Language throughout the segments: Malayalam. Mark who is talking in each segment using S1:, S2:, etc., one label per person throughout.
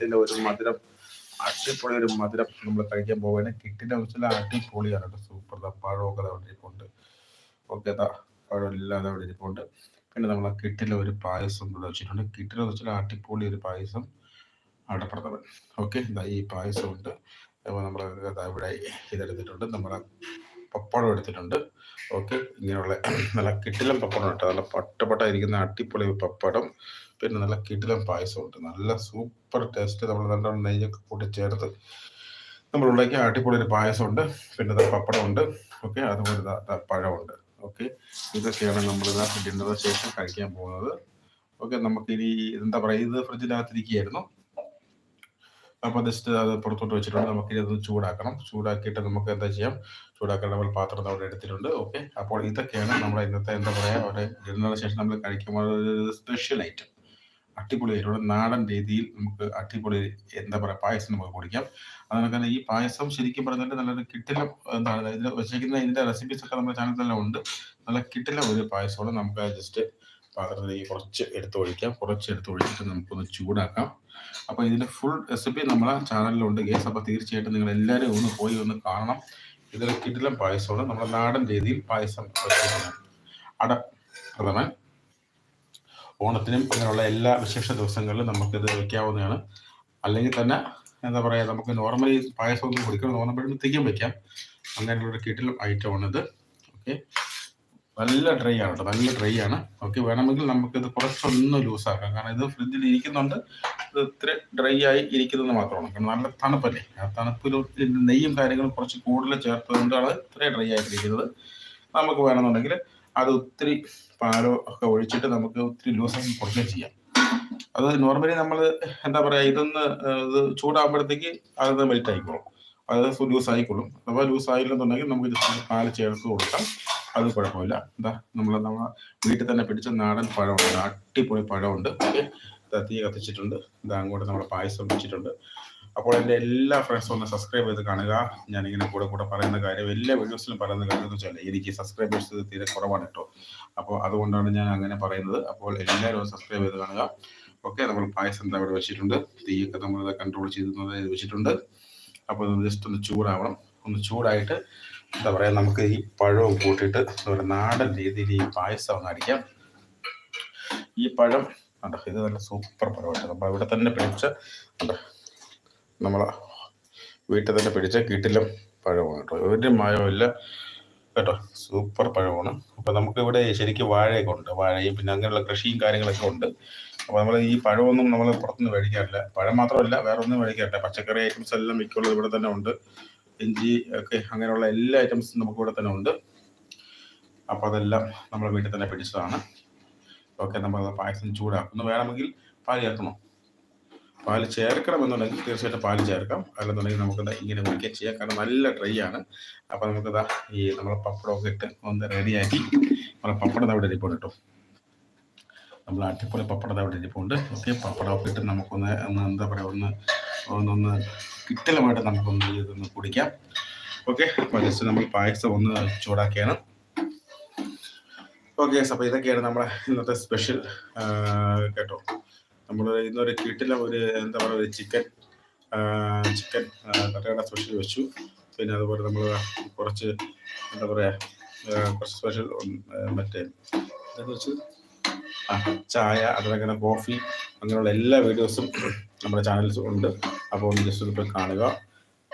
S1: കിറ്റിന്റെ ഒരു മധുരം അടിപൊളി ഒരു മധുരം നമ്മൾ കഴിക്കാൻ പോകാൻ കിറ്റിന്റെ വെച്ചാൽ അടിപൊളിയാണ് കേട്ടോ സൂപ്പർ പഴമൊക്കെ അവിടെ ഇരിപ്പുണ്ട് ഓക്കെ ഇല്ലാതെ അവിടെ ഇരിപ്പുണ്ട് പിന്നെ നമ്മൾ ആ ഒരു പായസം ഇവിടെ വെച്ചിട്ടുണ്ട് കിട്ടിലെ വെച്ചാൽ അടിപൊളി ഒരു പായസം അവിടെ പ്രഥമൻ ഓക്കെ ഈ ഉണ്ട് അപ്പോൾ നമ്മൾ ഇവിടെ ഇതെടുത്തിട്ടുണ്ട് നമ്മൾ പപ്പടം എടുത്തിട്ടുണ്ട് ഓക്കെ ഇങ്ങനെയുള്ള നല്ല കിട്ടിലും പപ്പടം ഇട്ട് നല്ല പട്ട അടിപൊളി പപ്പടം പിന്നെ നല്ല കിടിലൻ ഉണ്ട് നല്ല സൂപ്പർ ടേസ്റ്റ് നമ്മൾ നല്ല നെയ്യൊക്കെ കൂട്ടി ചേർത്ത് നമ്മൾ ഉണ്ടാക്കി അടിപൊളി ഒരു പായസം ഉണ്ട് പിന്നെ പപ്പടം ഉണ്ട് ഓക്കെ അതുപോലെ പഴമുണ്ട് ഓക്കെ ഇതൊക്കെയാണ് നമ്മൾ ഡിന്നറിന് ശേഷം കഴിക്കാൻ പോകുന്നത് ഓക്കെ ഇനി എന്താ പറയുക ഇത് ഫ്രിഡ്ജിനകത്തിരിക്കുകയായിരുന്നു അപ്പോൾ ജസ്റ്റ് അത് പുറത്തോട്ട് വെച്ചിട്ടുണ്ട് നമുക്ക് ഇത് ചൂടാക്കണം ചൂടാക്കിയിട്ട് നമുക്ക് എന്താ ചെയ്യാം ചൂടാക്കേണ്ട നമ്മൾ പാത്രം അവിടെ എടുത്തിട്ടുണ്ട് ഓക്കെ അപ്പോൾ ഇതൊക്കെയാണ് നമ്മുടെ ഇന്നത്തെ എന്താ പറയുക അവിടെ ഡിന്നറിന് ശേഷം നമ്മൾ കഴിക്കുമ്പോൾ സ്പെഷ്യൽ ഐറ്റം ഇവിടെ നാടൻ രീതിയിൽ നമുക്ക് അടിപൊളി എന്താ പറയുക പായസം നമുക്ക് കുടിക്കാം അതുകൊണ്ട് തന്നെ ഈ പായസം ശരിക്കും പറഞ്ഞാൽ നല്ലൊരു കിട്ടില്ല എന്താണ് ഇതിൽ വെച്ചിരിക്കുന്ന ഇതിന്റെ റെസിപ്പീസ് ഒക്കെ നമ്മുടെ തന്നെ ഉണ്ട് നല്ല കിട്ടില്ല ഒരു പായസമാണ് നമുക്ക് ജസ്റ്റ് പാത്രത്തിലേക്ക് കുറച്ച് എടുത്ത് ഒഴിക്കാം കുറച്ച് എടുത്ത് ഒഴിച്ചിട്ട് നമുക്കൊന്ന് ചൂടാക്കാം അപ്പോൾ ഇതിൻ്റെ ഫുൾ റെസിപ്പി നമ്മളെ ചാനലിലുണ്ട് ഗേസ് അപ്പോൾ തീർച്ചയായിട്ടും നിങ്ങൾ എല്ലാവരും ഒന്ന് പോയി ഒന്ന് കാണണം ഇതിൽ കിടിലം പായസമാണ് നമ്മുടെ നാടൻ രീതിയിൽ പായസം അട പ്രഥമൻ ഓണത്തിനും അങ്ങനെയുള്ള എല്ലാ വിശേഷ ദിവസങ്ങളിലും നമുക്കിത് വയ്ക്കാവുന്നതാണ് അല്ലെങ്കിൽ തന്നെ എന്താ പറയുക നമുക്ക് നോർമലി പായസം ഒന്നും കുടിക്കണം ഓണപ്പെടുമ്പോഴത്തേക്കും വയ്ക്കാം അങ്ങനെയുള്ള കിട്ടിലും ഐറ്റമാണിത് ഓക്കെ നല്ല ഡ്രൈ ആണ് കേട്ടോ നല്ല ഡ്രൈ ആണ് ഓക്കെ വേണമെങ്കിൽ നമുക്കിത് കുറച്ചൊന്ന് ലൂസാക്കാം കാരണം ഇത് ഫ്രിഡ്ജിൽ ഇരിക്കുന്നുണ്ട് ഇത് ഇത്ര ഡ്രൈ ആയി ഇരിക്കുന്നത് മാത്രമാണ് കാരണം നല്ല തണുപ്പല്ലേ ആ തണുപ്പിൽ നെയ്യും കാര്യങ്ങളും കുറച്ച് കൂടുതൽ ചേർത്തത് ഇത്രയും ഡ്രൈ ആയിട്ടിരിക്കുന്നത് നമുക്ക് വേണമെന്നുണ്ടെങ്കിൽ അത് ഒത്തിരി പാലോ ഒക്കെ ഒഴിച്ചിട്ട് നമുക്ക് ഒത്തിരി ലൂസാക്കി കൊടുക്കുകയും ചെയ്യാം അത് നോർമലി നമ്മൾ എന്താ പറയുക ഇതൊന്ന് ഇത് ചൂടാകുമ്പോഴത്തേക്ക് അത് മെൽറ്റ് ആയിക്കോളും അത് ലൂസ് ആയിക്കോളും അപ്പോൾ ലൂസ് ആയില്ലെന്നുണ്ടെങ്കിൽ നമുക്ക് ജസ്റ്റ് പാല് ചേർത്ത് കൊടുക്കാം അത് കുഴപ്പമില്ല എന്താ നമ്മൾ നമ്മൾ വീട്ടിൽ തന്നെ പിടിച്ച നാടൻ പഴമുണ്ട് അടിപൊളി പഴമുണ്ട് തീ കത്തിച്ചിട്ടുണ്ട് ഇതാ അങ്ങോട്ട് നമ്മൾ പായസം വെച്ചിട്ടുണ്ട് അപ്പോൾ എൻ്റെ എല്ലാ ഫ്രണ്ട്സും ഒന്ന് സബ്സ്ക്രൈബ് ചെയ്ത് കാണുക ഞാനിങ്ങനെ കൂടെ കൂടെ പറയുന്ന കാര്യം എല്ലാ വീഡിയോസിലും പറയുന്ന കാര്യം എന്ന് വെച്ചാൽ എനിക്ക് സബ്സ്ക്രൈബേഴ്സ് തീരെ കുറവാണ് കേട്ടോ അപ്പോൾ അതുകൊണ്ടാണ് ഞാൻ അങ്ങനെ പറയുന്നത് അപ്പോൾ എല്ലാവരും സബ്സ്ക്രൈബ് ചെയ്ത് കാണുക ഓക്കെ നമ്മൾ പായസം എന്താ ഇവിടെ വെച്ചിട്ടുണ്ട് തീയൊക്കെ നമ്മൾ കൺട്രോൾ ചെയ്തിരുന്നത് വെച്ചിട്ടുണ്ട് അപ്പോൾ ജസ്റ്റ് ഒന്ന് ചൂടാവണം ഒന്ന് ചൂടായിട്ട് എന്താ പറയുക നമുക്ക് ഈ പഴവും കൂട്ടിയിട്ട് ഒരു നാടൻ രീതിയിൽ ഈ പായസം ഒന്ന് അടിക്കാം ഈ പഴം അതെ ഇത് നല്ല സൂപ്പർ പഴമായിട്ട് നമ്മൾ ഇവിടെ തന്നെ പിടിച്ച അതെ നമ്മളെ വീട്ടിൽ തന്നെ പിടിച്ച കിട്ടിലും പഴമാണ് കേട്ടോ ഒരു മഴമില്ല കേട്ടോ സൂപ്പർ പഴമാണ് അപ്പം നമുക്ക് ഇവിടെ ശരിക്കും വാഴയൊക്കെ ഉണ്ട് വാഴയും പിന്നെ അങ്ങനെയുള്ള കൃഷിയും കാര്യങ്ങളൊക്കെ ഉണ്ട് അപ്പോൾ നമ്മൾ ഈ പഴമൊന്നും നമ്മൾ പുറത്തുനിന്ന് മേടിക്കാറില്ല പഴം മാത്രമല്ല വേറെ ഒന്നും മേടിക്കാറില്ല പച്ചക്കറി ഐറ്റംസ് എല്ലാം മിക്കുള്ളത് ഇവിടെ തന്നെ ഉണ്ട് ഇഞ്ചി ഒക്കെ അങ്ങനെയുള്ള എല്ലാ ഐറ്റംസും നമുക്ക് ഇവിടെ തന്നെ ഉണ്ട് അപ്പോൾ അതെല്ലാം നമ്മൾ വീട്ടിൽ തന്നെ പിടിച്ചതാണ് ഓക്കെ നമ്മൾ പായസം ചൂടാക്കുന്നു വേണമെങ്കിൽ പാലിയാക്കണോ പാൽ ചേർക്കണമെന്നുണ്ടെങ്കിൽ തീർച്ചയായിട്ടും പാൽ ചേർക്കാം അല്ലെന്നുണ്ടെങ്കിൽ നമുക്കത് ഇങ്ങനെ മുറിക്കുക ചെയ്യാം കാരണം നല്ല ഡ്രൈ ആണ് അപ്പോൾ നമുക്കത് ഈ നമ്മളെ പപ്പടമൊക്കെ ഇട്ട് ഒന്ന് റെഡിയാക്കി നമ്മളെ പപ്പടം അവിടെ ഇരിപ്പോൾ കേട്ടോ നമ്മൾ അടിപൊളി പപ്പടം അവിടെ ഇരിപ്പുണ്ട് ഓക്കെ പപ്പടമൊക്കെ ഇട്ട് നമുക്കൊന്ന് ഒന്ന് എന്താ പറയുക ഒന്ന് ഒന്നൊന്ന് കിട്ടലമായിട്ട് നമുക്കൊന്ന് ഇതൊന്ന് കുടിക്കാം ഓക്കെ അപ്പോൾ ജസ്റ്റ് നമ്മൾ പായസം ഒന്ന് ചൂടാക്കിയാണ് ഓക്കെ അപ്പോൾ ഇതൊക്കെയാണ് നമ്മുടെ ഇന്നത്തെ സ്പെഷ്യൽ കേട്ടോ നമ്മൾ ഒരു കിട്ടില്ല ഒരു എന്താ പറയുക ഒരു ചിക്കൻ ചിക്കൻ കട്ടയുടെ സ്പെഷ്യൽ വെച്ചു പിന്നെ അതുപോലെ നമ്മൾ കുറച്ച് എന്താ പറയുക കുറച്ച് സ്പെഷ്യൽ മറ്റേ കുറച്ച് ആ ചായ അതുപോലെ കോഫി അങ്ങനെയുള്ള എല്ലാ വീഡിയോസും നമ്മുടെ ചാനൽസ് ഉണ്ട് അപ്പോൾ ഒന്ന് ജസ്റ്റ് ഒന്ന് പോയി കാണുക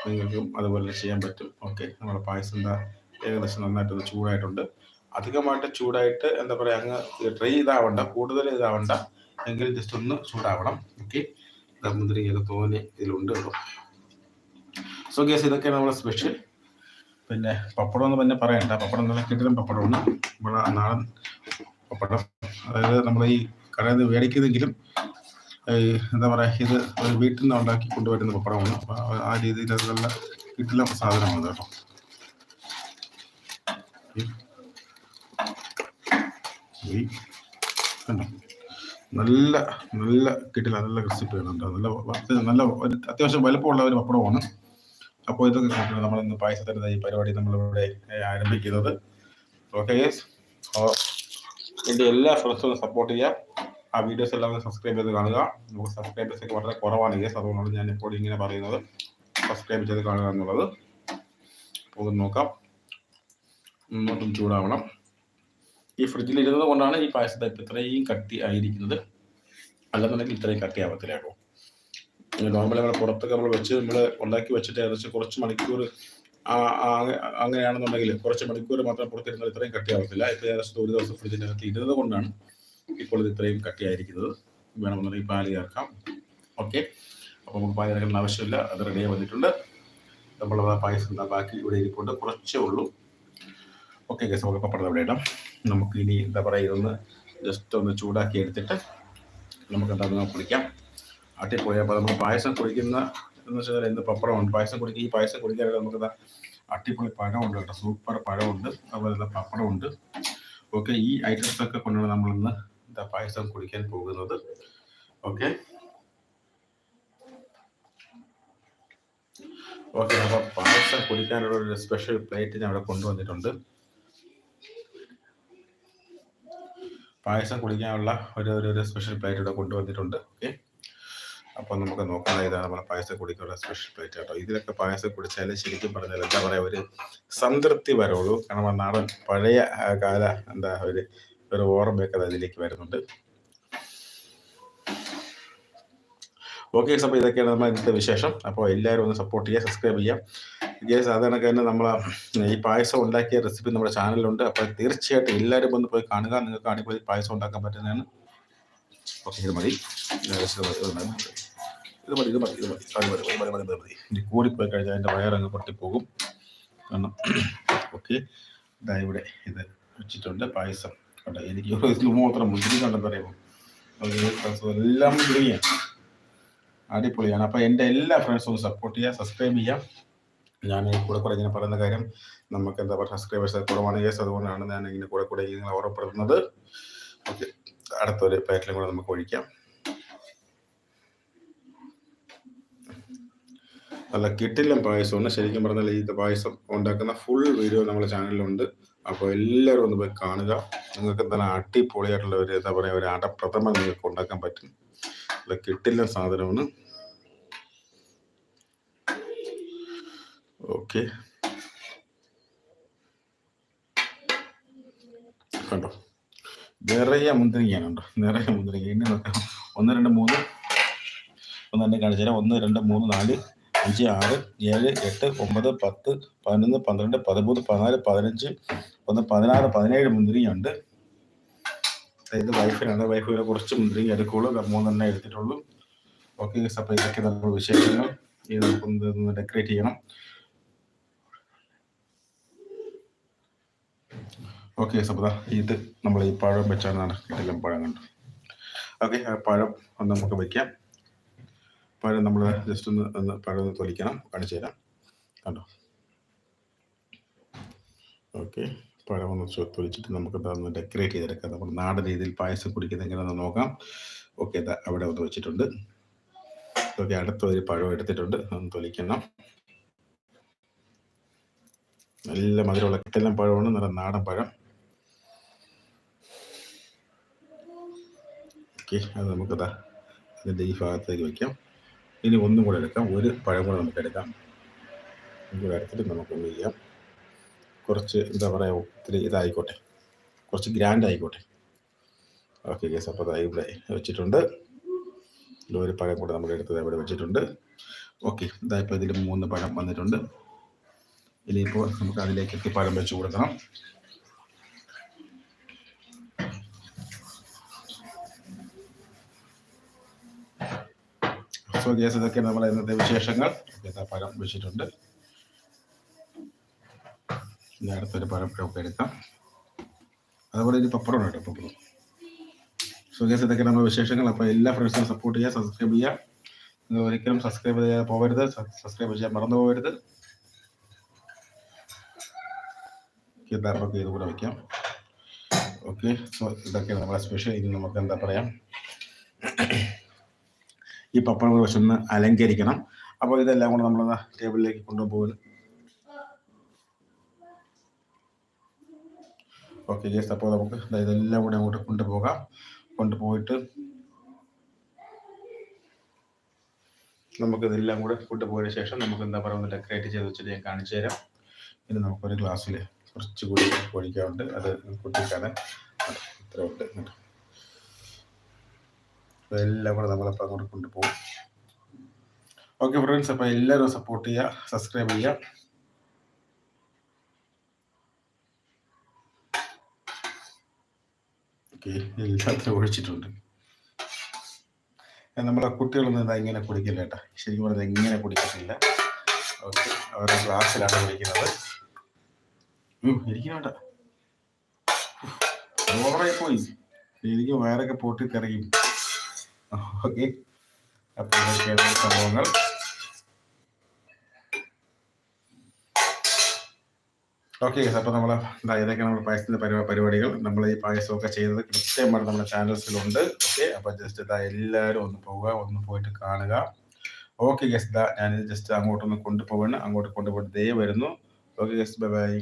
S1: നിങ്ങൾക്കും അതുപോലെ ചെയ്യാൻ പറ്റും ഓക്കെ നമ്മുടെ പായസം എന്താ ഏകദേശം നന്നായിട്ടൊന്ന് ചൂടായിട്ടുണ്ട് അധികമായിട്ട് ചൂടായിട്ട് എന്താ പറയുക അങ്ങ് ഡ്രൈ ഇതാവണ്ട കൂടുതൽ ഇതാവണ്ട എങ്കിൽ ജസ്റ്റ് ഒന്ന് ചൂടാവണം ഓക്കെ ഇങ്ങനെ തോനെ ഇതിലുണ്ട് കേട്ടോ സോ ഗേസ് ഇതൊക്കെയാണ് നമ്മുടെ സ്പെഷ്യൽ പിന്നെ പപ്പടം എന്ന് തന്നെ പറയണ്ട പപ്പടം നല്ല പപ്പടം പപ്പടമാണ് നമ്മളെ നാടൻ പപ്പടം അതായത് നമ്മൾ ഈ കടയിൽ നിന്ന് മേടിക്കുന്നെങ്കിലും എന്താ പറയുക ഇത് ഒരു വീട്ടിൽ നിന്ന് ഉണ്ടാക്കി കൊണ്ടുവരുന്ന പപ്പടമാണ് അപ്പോൾ ആ രീതിയിൽ അത് നല്ല കിട്ടില്ല സാധനമാണ് കേട്ടോ കണ്ടോ നല്ല നല്ല കിട്ടില്ല നല്ല റെസിപ്പി കേട്ടോ നല്ല നല്ല അത്യാവശ്യം വലുപ്പമുള്ള ഒരു പപ്പടമാണ് അപ്പോൾ ഇതൊക്കെ കൂട്ടിയാണ് നമ്മൾ ഇന്ന് പായസത്തിൻ്റെ ഈ പരിപാടി നമ്മളിവിടെ ആരംഭിക്കുന്നത് ഓക്കെ അപ്പോൾ എൻ്റെ എല്ലാ ഫ്രണ്ട്സും സപ്പോർട്ട് ചെയ്യുക ആ വീഡിയോസ് എല്ലാം സബ്സ്ക്രൈബ് ചെയ്ത് കാണുക നമുക്ക് സബ്സ്ക്രൈബേഴ്സ് ഒക്കെ വളരെ കുറവാണ് കേസ് അതുകൊണ്ടാണ് ഞാൻ ഇപ്പോൾ ഇങ്ങനെ പറയുന്നത് സബ്സ്ക്രൈബ് ചെയ്ത് കാണുക എന്നുള്ളത് അപ്പോൾ നോക്കാം ഒന്നും ചൂടാവണം ഈ ഫ്രിഡ്ജിൽ ഇരുന്നത് കൊണ്ടാണ് ഈ പായസത്തെ ഇത്രയും കട്ടി ആയിരിക്കുന്നത് അല്ലെന്നുണ്ടെങ്കിൽ ഇത്രയും കട്ടി ആവത്തില്ല കേട്ടോ നോർമലി നമ്മൾ പുറത്തൊക്കെ നമ്മൾ വെച്ച് നമ്മൾ ഉണ്ടാക്കി വെച്ചിട്ട് ഏകദേശം കുറച്ച് മണിക്കൂർ അങ്ങനെയാണെന്നുണ്ടെങ്കിൽ കുറച്ച് മണിക്കൂർ മാത്രം പുറത്തിരുന്നാൽ ഇത്രയും ആവത്തില്ല ഇപ്പോൾ ഏകദേശം ഒരു ദിവസം അകത്ത് ഇരുന്നത് കൊണ്ടാണ് ഇപ്പോൾ ഇത് ഇത്രയും കട്ടി ആയിരിക്കുന്നത് വേണമെന്നുണ്ടെങ്കിൽ പാൽ ചേർക്കാം ഓക്കെ അപ്പോൾ നമുക്ക് പാൽ ചേർക്കേണ്ട ആവശ്യമില്ല അത് റെഡിയായി വന്നിട്ടുണ്ട് നമ്മൾ പായസം ബാക്കി ഇവിടെ ഇരിപ്പുണ്ട് കുറച്ചേ ഉള്ളൂ ഓക്കെ ഗസ് നമുക്ക് പപ്പടം അവിടെ ഇടാം നമുക്ക് ഇനി എന്താ പറയുക ഇതൊന്ന് ജസ്റ്റ് ഒന്ന് ചൂടാക്കി എടുത്തിട്ട് നമുക്ക് എന്താണെന്ന് കുളിക്കാം ആട്ടിൽ പോയാൽ അപ്പോൾ നമ്മൾ പായസം കുടിക്കുന്ന എന്ന് വെച്ചാൽ എന്ത് പപ്പടമുണ്ട് പായസം കുടിക്കുക ഈ പായസം കുടിക്കാനായിട്ട് നമുക്ക് അട്ടിപ്പൊളി പഴമുണ്ട് കേട്ടോ സൂപ്പർ പഴമുണ്ട് അതുപോലെ തന്നെ പപ്പടമുണ്ട് ഓക്കെ ഈ ഐറ്റംസ് ഒക്കെ കൊണ്ടാണ് നമ്മൾ ഇന്ന് എന്താ പായസം കുടിക്കാൻ പോകുന്നത് ഓക്കെ ഓക്കെ അപ്പോൾ പായസം കുടിക്കാനുള്ള ഒരു സ്പെഷ്യൽ പ്ലേറ്റ് ഞാൻ അവിടെ കൊണ്ടുവന്നിട്ടുണ്ട് പായസം കുടിക്കാനുള്ള ഒരു ഒരു ഒരു സ്പെഷ്യൽ പ്ലേറ്റ് ഇവിടെ കൊണ്ടുവന്നിട്ടുണ്ട് ഓക്കെ അപ്പോൾ നമുക്ക് നോക്കാം ഇതാണ് നമ്മുടെ പായസം കുടിക്കാനുള്ള സ്പെഷ്യൽ പ്ലേറ്റ് കേട്ടോ ഇതിലൊക്കെ പായസം കുടിച്ചാൽ ശരിക്കും പറഞ്ഞാൽ എന്താ പറയുക ഒരു സംതൃപ്തി വരുള്ളൂ കാരണം നാടൻ പഴയ കാല എന്താ ഒരു ഒരു ഓർമ്മയൊക്കെ അതിലേക്ക് വരുന്നുണ്ട് ഓക്കെ സപ്പോൾ ഇതൊക്കെയാണ് നമ്മൾ ഇന്നത്തെ വിശേഷം അപ്പോൾ എല്ലാവരും ഒന്ന് സപ്പോർട്ട് ചെയ്യുക സബ്സ്ക്രൈബ് ചെയ്യുക വിജയ സാധാരണക്കാരന് നമ്മൾ ഈ പായസം ഉണ്ടാക്കിയ റെസിപ്പി നമ്മുടെ ചാനലിലുണ്ട് അപ്പോൾ തീർച്ചയായിട്ടും എല്ലാവരും ഒന്ന് പോയി കാണുക നിങ്ങൾക്ക് അടിപൊളി പായസം ഉണ്ടാക്കാൻ പറ്റുന്നതാണ് ഓക്കെ ഇത് മതി ഇത് മതി ഇത് മതി ഇത് മതി മതി മതി മതി മതി മതി ഇനി കൂടിപ്പോയി കഴിഞ്ഞാൽ എൻ്റെ വയറങ്ങ് പൊട്ടിപ്പോകും കാരണം ഓക്കെ ഇതാ ഇവിടെ ഇത് വെച്ചിട്ടുണ്ട് പായസം കണ്ടോ എനിക്ക് ഒരു ഇതിൽ മാത്രം മുന്തിരിക്കുണ്ടെന്ന് പറയുമ്പോൾ എല്ലാം മുന്തിരിയാണ് അടിപൊളിയാണ് അപ്പം എൻ്റെ എല്ലാ ഫ്രണ്ട്സും സപ്പോർട്ട് ചെയ്യുക സബ്സ്ക്രൈബ് ചെയ്യാം ഞാൻ കൂടെ കൂടെ ഇങ്ങനെ പറയുന്ന കാര്യം നമുക്ക് എന്താ പറയുക സബ്സ്ക്രൈബേഴ്സ് കുറവാണ് യെസ് അതുകൊണ്ടാണ് ഞാൻ ഇങ്ങനെ കൂടെ കൂടെ നിങ്ങൾ ഓർമ്മപ്പെടുന്നത് ഓക്കെ അടുത്തൊരു പാറ്റിലും കൂടെ നമുക്ക് ഒഴിക്കാം കിട്ടില്ല പായസം ഒന്ന് ശരിക്കും പറഞ്ഞാൽ ഈ പായസം ഉണ്ടാക്കുന്ന ഫുൾ വീഡിയോ നമ്മുടെ ചാനലിലുണ്ട് അപ്പോൾ എല്ലാവരും ഒന്ന് പോയി കാണുക നിങ്ങൾക്ക് തന്നെ അടിപൊളിയായിട്ടുള്ള ഒരു എന്താ പറയുക ഒരു അടപ്രഥമ നിങ്ങൾക്ക് ഉണ്ടാക്കാൻ പറ്റും അല്ല കിട്ടില്ല സാധനമാണ് ഓക്കെ കണ്ടോ നിറയെ മുന്തിരിങ്ങയാണ് കണ്ടോ നിറയെ മുന്തിരിങ്ങ ഇനി ഒന്ന് രണ്ട് മൂന്ന് ഒന്ന് തന്നെ കാണിച്ചുതരാം ഒന്ന് രണ്ട് മൂന്ന് നാല് അഞ്ച് ആറ് ഏഴ് എട്ട് ഒമ്പത് പത്ത് പതിനൊന്ന് പന്ത്രണ്ട് പതിമൂന്ന് പതിനാല് പതിനഞ്ച് ഒന്ന് പതിനാറ് പതിനേഴ് മുന്തിരിങ്ങയുണ്ട് ഇത് വൈഫിനാണ് വൈഫ് ഇവരെ കുറച്ച് മുന്തിരിങ്ങ എടുക്കുള്ളൂ മൂന്നെണ്ണം എടുത്തിട്ടുള്ളൂ ഓക്കെ അപ്പോൾ ഇതൊക്കെ നമ്മൾ വിശേഷങ്ങൾ ഇത് നമുക്കൊന്ന് ഡെക്കറേറ്റ് ചെയ്യണം ഓക്കെ സബദ ഇത് നമ്മൾ ഈ പഴം വെച്ചാണ് കിട്ടില്ല പഴം കണ്ടു ഓക്കെ പഴം ഒന്ന് നമുക്ക് വയ്ക്കാം പഴം നമ്മൾ ജസ്റ്റ് ഒന്ന് ഒന്ന് പഴം ഒന്ന് തൊലിക്കണം കാണിച്ചു തരാം കണ്ടോ ഓക്കെ പഴം ഒന്ന് തൊലിച്ചിട്ട് നമുക്ക് ഒന്ന് ഡെക്കറേറ്റ് ചെയ്തെടുക്കാം നമ്മൾ നാടൻ രീതിയിൽ പായസം എങ്ങനെ എങ്ങനെയാണെന്ന് നോക്കാം ഓക്കെ അവിടെ ഒന്ന് വെച്ചിട്ടുണ്ട് ഓക്കെ അടുത്തൊരു പഴം എടുത്തിട്ടുണ്ട് ഒന്ന് തൊലിക്കണം നല്ല മധുര കിട്ടെല്ലാം പഴമാണ് നല്ല നാടൻ പഴം ഓക്കെ അത് നമുക്കതാ അതിൻ്റെ ഈ ഭാഗത്തേക്ക് വെക്കാം ഇനി ഒന്നും കൂടെ എടുക്കാം ഒരു പഴം കൂടെ നമുക്ക് എടുക്കാം കൂടെ എടുത്തിട്ട് നമുക്ക് എന്ത് ചെയ്യാം കുറച്ച് എന്താ പറയുക ഒത്തിരി ഇതായിക്കോട്ടെ കുറച്ച് ഗ്രാൻഡ് ആയിക്കോട്ടെ ഓക്കെ ഓക്കെ അപ്പോൾ അതായി ഇവിടെ വെച്ചിട്ടുണ്ട് ഒരു പഴം കൂടെ നമ്മൾ എടുത്തത് ഇവിടെ വെച്ചിട്ടുണ്ട് ഓക്കെ ഇതായപ്പോൾ ഇതിൽ മൂന്ന് പഴം വന്നിട്ടുണ്ട് ഇതിലിപ്പോൾ നമുക്ക് അതിലേക്ക് എത്തിപ്പാലം വെച്ച് കൊടുക്കണം ഇതൊക്കെ നമ്മൾ ഇന്നത്തെ വിശേഷങ്ങൾ പഴം വെച്ചിട്ടുണ്ട് ഇനി അടുത്തൊരു പഴം ഒക്കെ എടുക്കാം അതുപോലെ ഇനി പപ്പടം ഉണ്ട് പപ്പടം സോ ഗ്യാസ് ഇതൊക്കെയാണ് വിശേഷങ്ങൾ അപ്പോൾ എല്ലാ ഫ്രണ്ട്സിനും സപ്പോർട്ട് ചെയ്യാം സബ്സ്ക്രൈബ് ചെയ്യുക ഒരിക്കലും സബ്സ്ക്രൈബ് ചെയ്യാൻ പോകരുത് സബ്സ്ക്രൈബ് ചെയ്യാൻ മറന്നു പോകരുത് കേദാറിനൊക്കെ ഇത് കൂടെ വയ്ക്കാം ഓക്കെ സോ ഇതൊക്കെയാണ് നമ്മളെ സ്പെഷ്യൽ ഇനി നമുക്ക് എന്താ പറയാം ഈ പപ്പടം കുറച്ച് ഒന്ന് അലങ്കരിക്കണം അപ്പോൾ ഇതെല്ലാം കൂടെ നമ്മൾ ടേബിളിലേക്ക് കൊണ്ടുപോകുന്നു ഓക്കെ ജസ്റ്റ് അപ്പോൾ നമുക്ക് ഇതെല്ലാം കൂടെ അങ്ങോട്ട് കൊണ്ടുപോകാം കൊണ്ടുപോയിട്ട് നമുക്ക് ഇതെല്ലാം കൂടെ കൊണ്ടുപോയതിനു ശേഷം നമുക്ക് എന്താ പറയുക ഡെക്കറേറ്റ് ചെയ്ത് വെച്ചിട്ട് ഞാൻ കാണിച്ചു തരാം ഇനി നമുക്കൊരു ഗ്ലാസ്സിൽ കുറച്ചുകൂടി പൊടിക്കാറുണ്ട് അത് ഇത്ര ഉണ്ട് ഇതെല്ലാം കൂടെ നമ്മളപ്പം അങ്ങോട്ട് കൊണ്ടുപോകും ഓക്കെ ഫ്രണ്ട്സ് അപ്പോൾ എല്ലാവരും സപ്പോർട്ട് ചെയ്യുക സബ്സ്ക്രൈബ് ചെയ്യുക ഓക്കെ എല്ലാത്തിനും ഒഴിച്ചിട്ടുണ്ട് നമ്മളെ കുട്ടികളൊന്നും ഇത് ഇങ്ങനെ കുടിക്കില്ല കേട്ടോ ശരിക്കും പറഞ്ഞാൽ ഇങ്ങനെ കുടിക്കത്തില്ല ഓക്കെ അവരുടെ ക്ലാസ്സിലാണ് കുടിക്കുന്നത് എനിക്ക് വേണ്ട ഓവറായി പോയി എനിക്ക് വയറൊക്കെ പൊട്ടി തെറിയും ഓക്കെ അപ്പോൾ ഇതൊക്കെയാണ് സംഭവങ്ങൾ ഓക്കെ അപ്പോൾ നമ്മൾ ഇതൊക്കെ നമ്മൾ പായസത്തിന്റെ പരിപാടികൾ നമ്മൾ ഈ പായസമൊക്കെ ചെയ്തത് കൃത്യമായി നമ്മുടെ ചാനൽസിലുണ്ട് ഓക്കെ അപ്പോൾ ജസ്റ്റ് ഇതാ എല്ലാവരും ഒന്ന് പോവുക ഒന്ന് പോയിട്ട് കാണുക ഓക്കെ ഗസ് ഞാനിത് ഞാൻ ജസ്റ്റ് അങ്ങോട്ടൊന്ന് കൊണ്ടുപോകണം അങ്ങോട്ട് കൊണ്ടുപോയിട്ട് ദയവരുന്നു വരുന്നു ഓക്കെ ഗസ് ബൈ ബൈ